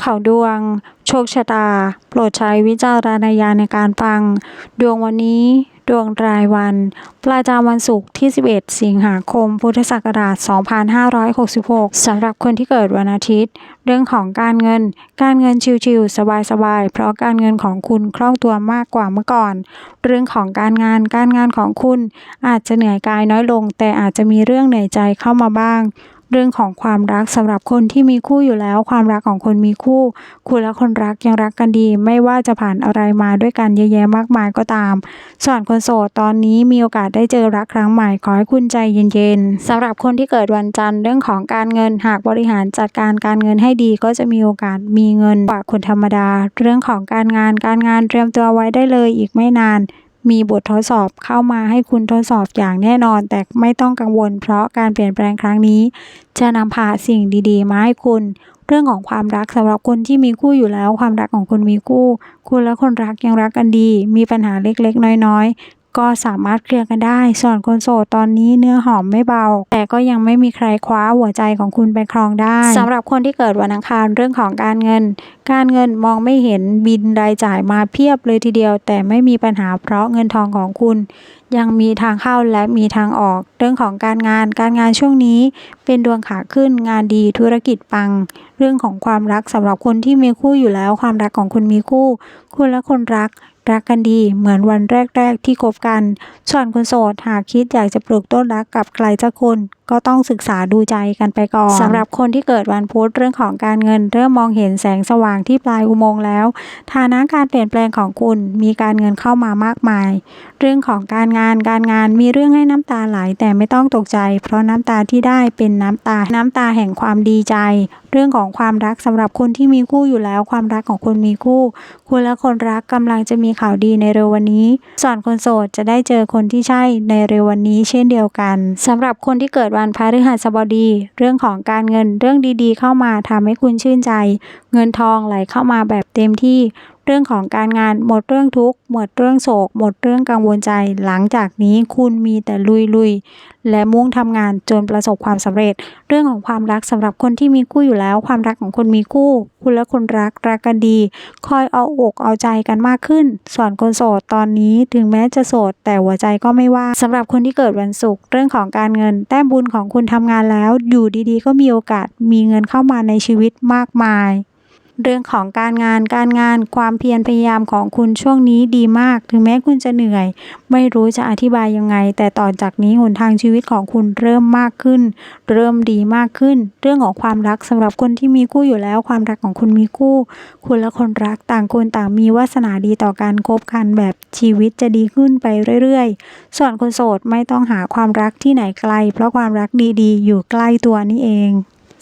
เขาดวง โชคชะตา โปรดใช้วิจารณญาณในการฟัง ดวงวันนี้ ดวงรายวัน ประจำวันศุกร์ที่ 11 สิงหาคม พุทธศักราช 2566 สำหรับคนที่เกิดวันอาทิตย์ เรื่องของการเงิน การเงินชิวๆสบายๆ เพราะการเงินของคุณคล่องตัวมากกว่าเมื่อก่อน เรื่องของการงาน การงานของคุณอาจจะเหนื่อยกายน้อยลง แต่อาจจะมีเรื่องเหนื่อยใจเข้ามาบ้าง เรื่องของความรักสำหรับคนที่มีคู่อยู่แล้ว ความรักของคนมีคู่ คุณและคนรักยังรักกันดี ไม่ว่าจะผ่านอะไรมาด้วยกันเยอะแยะมากมายก็ตาม ส่วนคนโสดตอนนี้มีโอกาสได้เจอรักครั้งใหม่ขอให้คุณใจเย็นๆสำหรับคนที่เกิดวันจันทร์เรื่องของการเงินหากบริหารจัดการการเงินให้ดีก็จะมีโอกาสมีเงินกว่าคนธรรมดา เรื่องของการงานการงานเตรียมตัวไว้ได้เลยอีกไม่นาน มีบททดสอบเข้ามาให้คุณทดสอบอย่างแน่นอน แต่ไม่ต้องกังวล เพราะการเปลี่ยนแปลงครั้งนี้ จะนำพาสิ่งดีๆ มาให้คุณ เรื่องของความรักสำหรับคนที่มีคู่อยู่แล้ว ความรักของคุณมีคู่ คุณและคนรักยังรักกันดี มีปัญหาเล็กๆ น้อยๆ ก็สามารถเคลียร์กันได้ ส่วนคนโสดตอนนี้เนื้อหอมไม่เบา แต่ก็ยังไม่มีใครคว้าหัวใจของคุณไปครองได้สำหรับคนที่เกิดวันอังคารเรื่องของการเงิน การเงินมองไม่เห็นบินรายจ่ายมาเพียบเลยทีเดียว แต่ไม่มีปัญหาเพราะเงินทองของคุณ ยังมีทางเข้าและมีทางออก เรื่องของการงาน การงานช่วงนี้เป็นดวงขาขึ้นงานดีธุรกิจปัง เรื่องของความรักสำหรับคนที่มีคู่อยู่แล้ว ความรักของคุณมีคู่ คุณและคนรัก รักกันดีเหมือนวันแรก ๆ ที่คบกัน ส่วนคนโสดหากคิดอยากจะปลูกต้นรักกับใครสักคน ก็ต้องศึกษาดูใจกันไปก่อนสำหรับคนที่เกิดวันพุธเรื่องของการเงิน เริ่มมองเห็นแสงสว่างที่ปลายอุโมงค์แล้ว ฐานะการเปลี่ยนแปลงของคุณมีการเงินเข้ามามากมาย เรื่องของการงานการงานมีเรื่องให้น้ำตาไหลแต่ไม่ต้องตกใจ เพราะน้ำตาที่ได้เป็นน้ำตาน้ำตาแห่งความดีใจ เรื่องของความรักสำหรับคนที่มีคู่อยู่แล้ว ความรักของคนมีคู่ คุณและคนรักกำลังจะมีข่าวดีในเร็ววันนี้ ส่วนคนโสดจะได้เจอคนที่ใช่ในเร็ววันนี้ เช่นเดียวกันสำหรับคนที่เกิดวันพฤหัสบดี เรื่องของการเงินเรื่องดีๆ เข้ามาทำให้คุณชื่นใจ เงินทองไหลเข้ามาแบบเต็มที่เรื่องของการงานหมดเรื่องทุกข์หมดเรื่องโศก หมดเรื่องกังวลใจ หลังจากนี้คุณมีแต่ลุยๆและมุ่งทำงานจนประสบความสำเร็จ เรื่องของความรักสำหรับคนที่มีคู่อยู่แล้ว ความรักของคนมีคู่ คุณและคนรักรักกันดี คอยเอาอกเอาใจกันมากขึ้น ส่วนคนโสดตอนนี้ถึงแม้จะโสด แต่หัวใจก็ไม่ว่างสำหรับคนที่เกิดวันศุกร์เรื่องของการเงิน แต้มบุญของคุณทำงานแล้ว อยู่ดีๆ ก็มีโอกาสมีเงินเข้ามาในชีวิตมากมาย เรื่องของการงานการงานความเพียรพยายามของคุณช่วงนี้ดีมาก ถึงแม้คุณจะเหนื่อย ไม่รู้จะอธิบายยังไง แต่ต่อจากนี้หนทางชีวิตของคุณเริ่มมากขึ้น เริ่มดีมากขึ้น เรื่องของความรักสำหรับคนที่มีคู่อยู่แล้ว ความรักของคุณมีคู่ คุณและคนรักต่างคนต่างมีวาสนาดีต่อการคบกันแบบชีวิตจะดีขึ้นไปเรื่อยๆ ส่วนคนโสดไม่ต้องหาความรักที่ไหนไกล เพราะความรักดีๆ อยู่ใกล้ตัวนี่เอง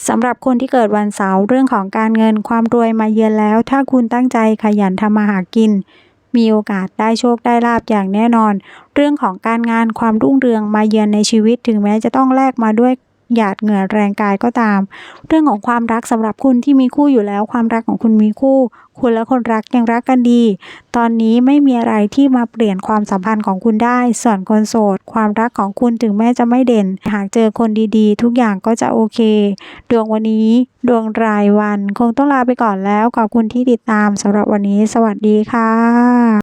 สำหรับคนที่เกิดวันเสาร์เรื่องของการเงินความรวยมาเยือนแล้ว ถ้าคุณตั้งใจขยันทำมาหากิน มีโอกาสได้โชคได้ลาบอย่างแน่นอน เรื่องของการงานความรุ่งเรืองมาเยือนในชีวิตถึงแม้จะต้องแลกมาด้วย หยาดเหงื่อแรงกายก็ตาม เรื่องของความรักสำหรับคุณที่มีคู่อยู่แล้วความรักของคุณมีคู่ คุณและคนรักยังรักกันดี ตอนนี้ไม่มีอะไรที่มาเปลี่ยนความสัมพันธ์ของคุณได้ ส่วนคนโสด ความรักของคุณถึงแม้จะไม่เด่น หากเจอคนดีๆ ทุกอย่างก็จะโอเค ดวงวันนี้ ดวงรายวัน คงต้องลาไปก่อนแล้วขอบคุณที่ติดตามสำหรับวันนี้ สวัสดีค่ะ